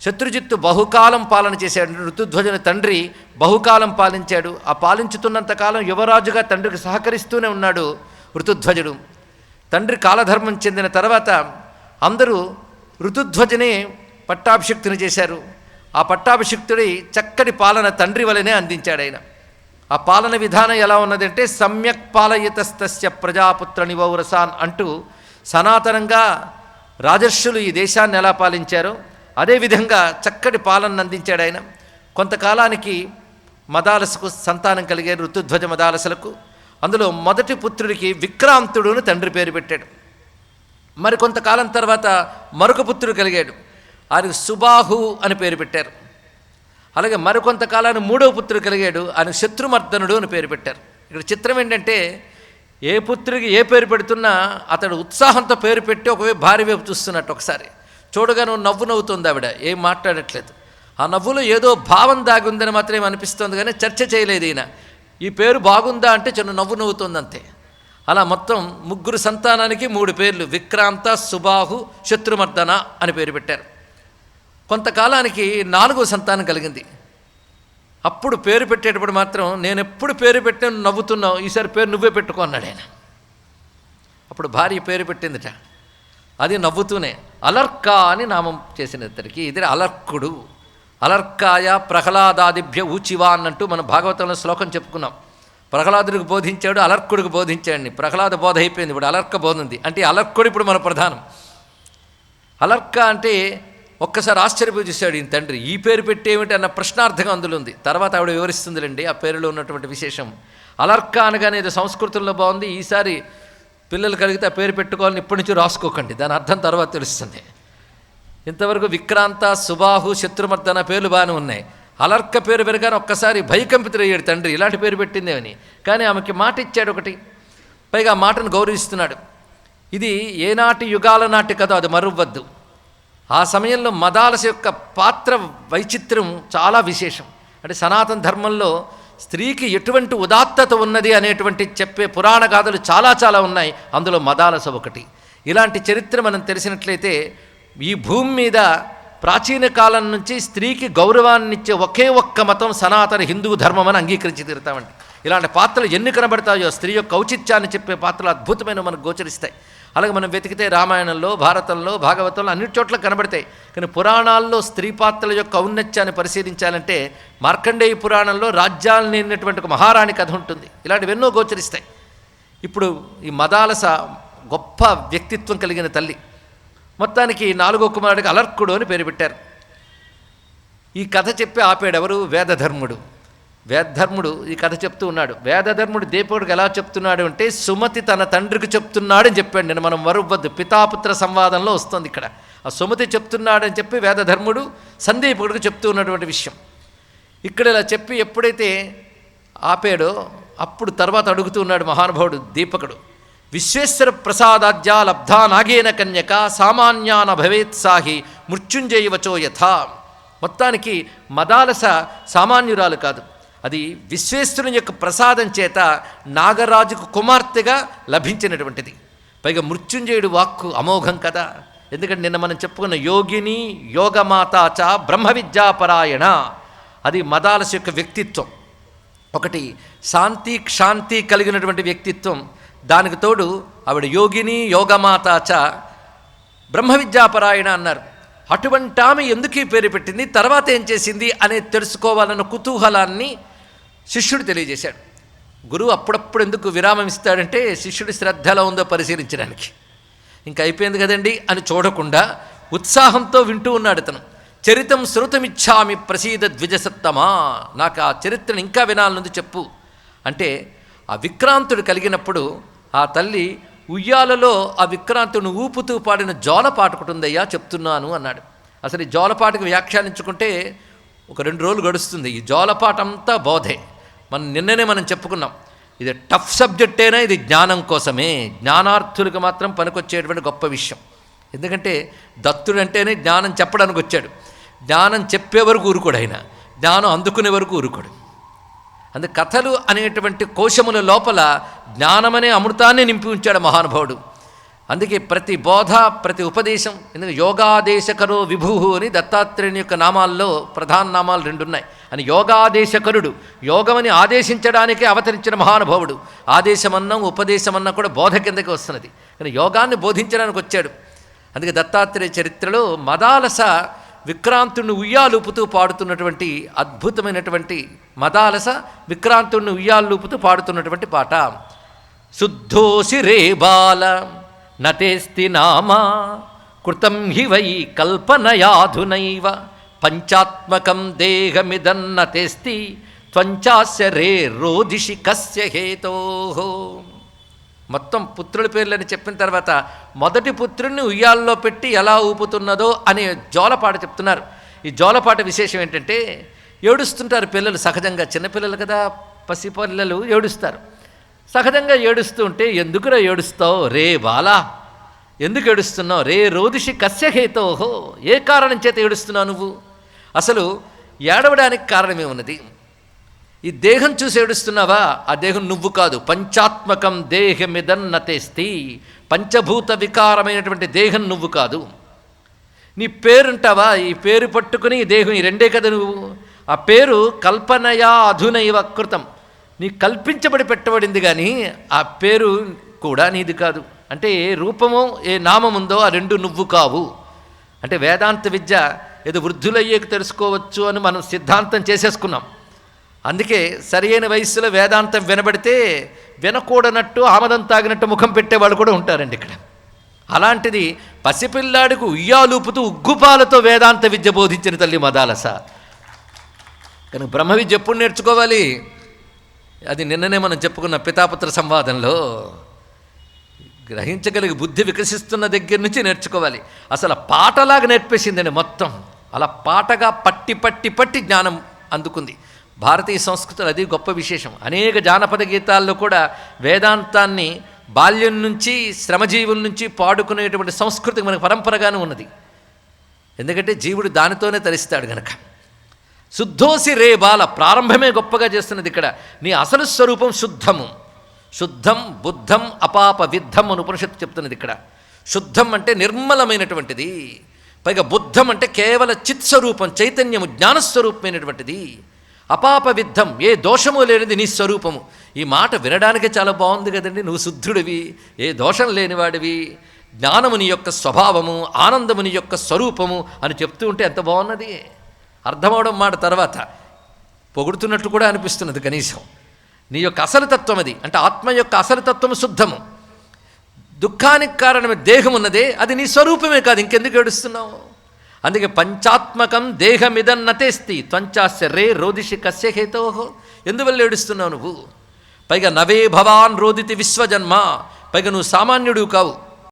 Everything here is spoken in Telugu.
శత్రుజిత్తు బహుకాలం పాలన చేశాడు. ఋతుధ్వజుని తండ్రి బహుకాలం పాలించాడు. ఆ పాలించుతున్నంతకాలం యువరాజుగా తండ్రికి సహకరిస్తూనే ఉన్నాడు ఋతుధ్వజుడు. తండ్రి కాలధర్మం చెందిన తర్వాత అందరూ ఋతుధ్వజనే పట్టాభిషిక్తుని చేశారు. ఆ పట్టాభిషిక్తుడి చక్కటి పాలన తండ్రి వలనే అందించాడు ఆయన. ఆ పాలన విధానం ఎలా ఉన్నదంటే సమ్యక్ పాలయితస్తస్య ప్రజాపుత్ర నివౌరసాన్ అంటూ సనాతనంగా రాజర్షులు ఈ దేశాన్ని ఎలా పాలించారో అదేవిధంగా చక్కటి పాలన అందించాడు ఆయన. కొంతకాలానికి మదాలసకు సంతానం కలిగే ఋతుధ్వజ మదాలసలకు అందులో మొదటి పుత్రుడికి విక్రాంతుడును తండ్రి పేరు పెట్టాడు. మరి కొంతకాలం తర్వాత మరొక పుత్రుడు కలిగాడు. ఆయనకు సుబాహు అని పేరు పెట్టారు. అలాగే మరికొంతకాలాన్ని మూడవ పుత్రుడు కలిగాడు. ఆయన శత్రుమర్దనుడు అని పేరు పెట్టారు. ఇక్కడ చిత్రం ఏంటంటే ఏ పుత్రుడికి ఏ పేరు పెడుతున్నా అతడు ఉత్సాహంతో పేరు పెట్టి ఒకవైపు భార్య వైపు చూస్తున్నట్టు ఒకసారి. చూడగానే నవ్వు నవ్వుతుంది ఆవిడ. ఏం మాట్లాడట్లేదు. ఆ నవ్వులో ఏదో భావం దాగుందని మాత్రమే అనిపిస్తుంది కానీ చర్చ చేయలేదు ఈయన. ఈ పేరు బాగుందా అంటే చిన్న నవ్వు నవ్వుతుంది అంతే అలా మొత్తం ముగ్గురు సంతానానికి మూడు పేర్లు. విక్రాంత సుబాహు శత్రుమర్దన అని పేరు పెట్టారు. కొంతకాలానికి నాలుగో సంతానం కలిగింది. అప్పుడు పేరు పెట్టేటప్పుడు మాత్రం నేను ఎప్పుడు పేరు పెట్టాను నవ్వుతున్నావు ఈసారి పేరు నువ్వే పెట్టుకో అన్నాడు ఆయన. అప్పుడు భార్య పేరు పెట్టిందిట. అది నవ్వుతూనే అలర్క అని నామం చేసిన ఇద్దరికి ఇది అలర్కుడు అలర్కాయ ప్రహ్లాదాదిభ్య ఊచివా అన్నట్టు మనం భాగవతంలో శ్లోకం చెప్పుకున్నాం. ప్రహ్లాదుడికి బోధించాడు అలర్కుడికి బోధించాడు ప్రహ్లాద బోధ అయిపోయింది ఇప్పుడు అలర్క బోధ ఉంది. అంటే అలర్కుడు ఇప్పుడు మన ప్రధానం. అలర్క అంటే ఒక్కసారి ఆశ్చర్యపోయి చూశాడు ఈయన తండ్రి. ఈ పేరు పెట్టేమిటి అన్న ప్రశ్నార్థకం అందులో ఉంది. తర్వాత ఆవిడ వివరిస్తుందిలేండి ఆ పేరులో ఉన్నటువంటి విశేషం. అలర్క అనగానే ఇది సంస్కృతంలో బాగుంది. ఈసారి పిల్లలు కలిగితే ఆ పేరు పెట్టుకోవాలని ఇప్పటి నుంచి రాసుకోకండి. దాని అర్థం తర్వాత తెలుస్తుంది. ఇంతవరకు విక్రాంత సుబాహు శత్రుమర్దన పేర్లు బాగానే ఉన్నాయి. అలర్క పేరు పెరగానే ఒక్కసారి భయకంపితుడయ్యాడు తండ్రి. ఇలాంటి పేరు పెట్టిందేమని కానీ ఆమెకి మాట ఇచ్చాడు ఒకటి. పైగా ఆ మాటను గౌరవిస్తున్నాడు. ఇది ఏనాటి యుగాల నాటి కథ అది మరువద్దు. ఆ సమయంలో మదాలస యొక్క పాత్ర వైచిత్ర్యం చాలా విశేషం. అంటే సనాతన ధర్మంలో స్త్రీకి ఎటువంటి ఉదాత్తత ఉన్నది అనేటువంటి చెప్పే పురాణ గాథలు చాలా చాలా ఉన్నాయి. అందులో మదాలస ఒకటి. ఇలాంటి చరిత్ర మనం తెలిసినట్లయితే ఈ భూమి మీద ప్రాచీన కాలం నుంచి స్త్రీకి గౌరవాన్నిచ్చే ఒకే ఒక్క మతం సనాతన హిందూ ధర్మం అని అంగీకరించి తీరుతామండి. ఇలాంటి పాత్రలు ఎన్ని కనబడతాయో స్త్రీ యొక్క ఔచిత్యాన్ని చెప్పే పాత్రలు అద్భుతమైన మనకు గోచరిస్తాయి. అలాగే మనం వెతికితే రామాయణంలో భారతంలో భాగవతంలో అన్ని చోట్ల కనబడతాయి. కానీ పురాణాల్లో స్త్రీ పాత్రల యొక్క ఔన్నత్యాన్ని పరిశీలించాలంటే మార్కండేయ పురాణంలో రాజ్యాలను నిన్నటువంటి ఒక మహారాణి కథ ఉంటుంది. ఇలాంటివి ఎన్నో గోచరిస్తాయి. ఇప్పుడు ఈ మదాలస గొప్ప వ్యక్తిత్వం కలిగిన తల్లి మొత్తానికి నాలుగో కుమారుడికి అలర్కుడు అని పేరు పెట్టారు. ఈ కథ చెప్పి ఆపేడెవరు వేదధర్ముడు. వేదధర్ముడు ఈ కథ చెప్తూ ఉన్నాడు. వేదధర్ముడు దీపకుడికి ఎలా చెప్తున్నాడు అంటే సుమతి తన తండ్రికి చెప్తున్నాడని చెప్పాడు. నేను మనం మరువద్దు. పితాపుత్ర సంవాదంలో వస్తుంది ఇక్కడ. ఆ సుమతి చెప్తున్నాడని చెప్పి వేదధర్ముడు సందీపకుడికి చెప్తూ ఉన్నటువంటి విషయం. ఇక్కడ ఇలా చెప్పి ఎప్పుడైతే ఆపాడో అప్పుడు తర్వాత అడుగుతూ ఉన్నాడు మహానుభావుడు దీపకుడు. విశ్వేశ్వర ప్రసాదాద్యా లబ్ధా నాగేన కన్యక సామాన్యాన భవేత్ సాహి మృత్యుంజయవచో యథా. మొత్తానికి మదాలస సామాన్యురాలు కాదు. అది విశ్వేశ్వరుని యొక్క ప్రసాదం చేత నాగరాజుకు కుమార్తెగా లభించినటువంటిది. పైగా మృత్యుంజయుడు వాక్కు అమోఘం కదా. ఎందుకంటే నిన్న మనం చెప్పుకున్న యోగిని యోగమాతాచ బ్రహ్మ విద్యాపరాయణ. అది మదాలస్ యొక్క వ్యక్తిత్వం. ఒకటి శాంతి క్షాంతి కలిగినటువంటి వ్యక్తిత్వం. దానికి తోడు ఆవిడ యోగిని యోగమాతాచ బ్రహ్మ విద్యాపరాయణ అన్నారు. అటువంటి ఆమె ఎందుకు పేరు పెట్టింది? తర్వాత ఏం చేసింది? అనేది తెలుసుకోవాలన్న కుతూహలాన్ని శిష్యుడు తెలియజేశాడు. గురువు అప్పుడప్పుడు ఎందుకు విరామం ఇస్తాడంటే శిష్యుడి శ్రద్ధ ఎలా ఉందో పరిశీలించడానికి. ఇంకా అయిపోయింది కదండి అని చూడకుండా ఉత్సాహంతో వింటూ ఉన్నాడు అతను చరితం శృతమిచ్చామి ప్రసీద ద్విజసత్తమా నాకు ఆ చరిత్రను ఇంకా వినాలనుంది చెప్పు. అంటే ఆ విక్రాంతుడు కలిగినప్పుడు ఆ తల్లి ఉయ్యాలలో ఆ విక్రాంతుని ఊపుతూ పాడిన జోలపాట ఒకటి ఉందయ్యా చెప్తున్నాను అన్నాడు. అసలు ఈ జోలపాటకు వ్యాఖ్యానించుకుంటే ఒక రెండు రోజులు గడుస్తుంది. ఈ జోలపాట అంతా బోధే. మనం నిన్ననే మనం చెప్పుకున్నాం. ఇది టఫ్ సబ్జెక్టేనా ఇది జ్ఞానం కోసమే. జ్ఞానార్థులకు మాత్రం పనికొచ్చేటువంటి గొప్ప విషయం. ఎందుకంటే దత్తుడు అంటేనే జ్ఞానం చెప్పడానికి వచ్చాడు. జ్ఞానం చెప్పే వరకు ఊరుకోడు ఆయన. జ్ఞానం అందుకునే వరకు ఊరుకోడు. అందు కథలు అనేటువంటి కోశముల లోపల జ్ఞానమనే అమృతాన్ని నింపి ఉంచాడు మహానుభావుడు. అందుకే ప్రతి బోధ ప్రతి ఉపదేశం ఎందుకంటే యోగాదేశకరో విభూ అని దత్తాత్రేయుని యొక్క నామాల్లో ప్రధాన నామాలు రెండు ఉన్నాయి అని యోగాదేశకరుడు యోగమని ఆదేశించడానికే అవతరించిన మహానుభావుడు. ఆదేశమన్నం ఉపదేశమన్నా కూడా బోధ కిందకి వస్తున్నది. కానీ యోగాన్ని బోధించడానికి వచ్చాడు. అందుకే దత్తాత్రేయ చరిత్రలో మదాలస విక్రాంతుడిని ఉయ్యాలూపుతూ పాడుతున్నటువంటి అద్భుతమైనటువంటి మదాలస విక్రాంతుడిని ఉయ్యాలూపుతూ పాడుతున్నటువంటి పాట. శుద్ధోసి రే బాల నతేస్తి నామా కృతం హి వై కల్పనయాధునైవ పంచాత్మకం దేహమిదన్న తెస్తి త్వంచాస్య రే రోదిషి కస్య హేతో. మొత్తం పుత్రుల పేర్లని చెప్పిన తర్వాత మొదటి పుత్రుడిని ఉయ్యాల్లో పెట్టి ఎలా ఊపుతున్నదో అనే జోలపాట చెప్తున్నారు. ఈ జోలపాట విశేషం ఏంటంటే ఏడుస్తుంటారు పిల్లలు సహజంగా చిన్నపిల్లలు కదా పసిపిల్లలు ఏడుస్తారు. సహజంగా ఏడుస్తూ ఉంటే ఎందుకురా ఏడుస్తావు? రే బాలా ఎందుకు ఏడుస్తున్నావు? రే రోదిషి కస్యహేతోహో ఏ కారణం చేత ఏడుస్తున్నావు నువ్వు? అసలు ఏడవడానికి కారణమే ఉన్నది ఈ దేహం చూసి ఏడుస్తున్నావా? ఆ దేహం నువ్వు కాదు. పంచాత్మకం దేహమిదన్నతేస్తి పంచభూత వికారమైనటువంటి దేహం నువ్వు కాదు. నీ పేరుంటావా? ఈ పేరు పట్టుకుని ఈ దేహం ఈ రెండే కదా నువ్వు? ఆ పేరు కల్పనయా అధునైవ కృతం. నీ కల్పించబడి పెట్టబడింది కానీ ఆ పేరు కూడా నీది కాదు. అంటే ఏ రూపమో ఏ నామముందో ఆ రెండు నువ్వు కావు. అంటే వేదాంత విద్య ఏదో వృద్ధులయ్యేకి తెలుసుకోవచ్చు అని మనం సిద్ధాంతం చేసేసుకున్నాం. అందుకే సరియైన వయస్సులో వేదాంతం వినబడితే వినకూడనట్టు ఆమదం తాగినట్టు ముఖం పెట్టేవాళ్ళు కూడా ఉంటారండి ఇక్కడ. అలాంటిది పసిపిల్లాడికి ఉయ్యాలూపుతూ ఉగ్గుపాలతో వేదాంత విద్య బోధించిన తల్లి మదాలస. కానీ బ్రహ్మ విద్య ఎప్పుడు నేర్చుకోవాలి? అది నిన్ననే మనం చెప్పుకున్న పితాపుత్ర సంవాదంలో. గ్రహించగలిగి బుద్ధి వికసిస్తున్న దగ్గర నుంచి నేర్చుకోవాలి. అసలు పాటలాగా నేర్పేసిందండి మొత్తం. అలా పాటగా పట్టి పట్టి పట్టి జ్ఞానం అందుకుంది. భారతీయ సంస్కృతిలో అది గొప్ప విశేషం. అనేక జానపద గీతాల్లో కూడా వేదాంతాన్ని బాల్యం నుంచి శ్రమజీవుల నుంచి పాడుకునేటువంటి సంస్కృతి మనకు పరంపరగానే ఉన్నది. ఎందుకంటే జీవుడు దానితోనే తరిస్తాడు గనక. శుద్ధోసి రే బాల ప్రారంభమే గొప్పగా చేస్తున్నది ఇక్కడ. నీ అసలు స్వరూపం శుద్ధము. శుద్ధం బుద్ధం అపాప విద్ధం అని ఉపనిషత్తు చెప్తున్నది ఇక్కడ. శుద్ధం అంటే నిర్మలమైనటువంటిది. పైగా బుద్ధం అంటే కేవల చిత్స్వరూపం చైతన్యము జ్ఞానస్వరూపమైనటువంటిది. అపాప విద్ధం ఏ దోషము లేనిది నీ స్వరూపము ఈ మాట వినడానికే చాలా బాగుంది కదండి. నువ్వు శుద్ధుడివి ఏ దోషం లేనివాడివి. జ్ఞానముని యొక్క స్వభావము ఆనందముని యొక్క స్వరూపము అని చెప్తూ ఉంటే ఎంత బాగున్నది. అర్థమవడం మాట తర్వాత. పొగుడుతున్నట్టు కూడా అనిపిస్తున్నది కనీసం. నీ యొక్క అసలుతత్వం అది. అంటే ఆత్మ యొక్క అసలుతత్వము శుద్ధము. దుఃఖానికి కారణమే దేహం ఉన్నదే అది నీ స్వరూపమే కాదు. ఇంకెందుకు ఏడుస్తున్నావు? అందుకే పంచాత్మకం దేహమిదన్నతేస్తి త్వంచాస్య రే రోదిషి కస్య హేతోహో. ఎందువల్ల ఏడుస్తున్నావు నువ్వు? పైగా నవే భవాన్ రోదితి విశ్వజన్మ. పైగా నువ్వు సామాన్యుడు కావు.